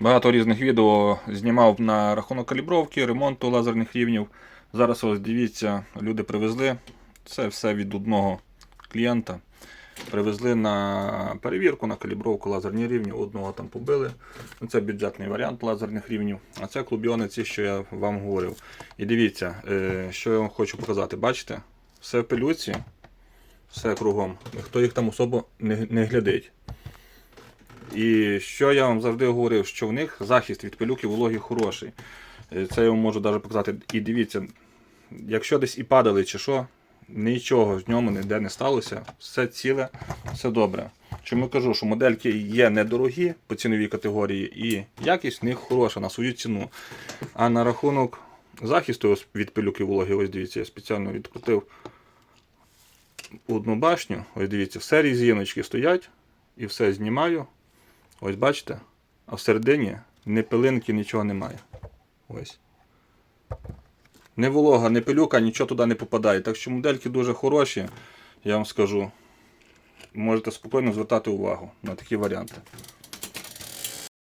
Багато різних відео знімав на рахунок калібровки, ремонту лазерних рівнів. Зараз ось дивіться, люди привезли. Це все від одного клієнта. Привезли на перевірку, на калібровку лазерні рівні. Одного там побили. Ну, Це бюджетний варіант лазерних рівнів. А це клубіони, ці, що я вам говорив. І дивіться, е, що я вам хочу показати. Бачите? Все в пилюці, все кругом. Ніхто їх там особо не, не глядить. І що я вам завжди говорив, що в них захист від пилюки вологі хороший. Е, Це я вам можу навіть показати. І дивіться, якщо десь і падали чи що, нічого з ньому ніде не сталося, все ціле, все добре. Чому кажу, що модельки є недорогі по ціновій категорії, і якість в них хороша на свою ціну. А на рахунок захисту від пилюки вологи, ось дивіться, я спеціально відкрутив одну башню. Ось дивіться, все різиночки стоять і все знімаю. Ось бачите? А всередині ні пилинки, нічого немає. Ось. Не волога, не пилюка, нічого туди не попадає. Так що модельки дуже хороші, я вам скажу. Можете спокійно звертати увагу на такі варіанти.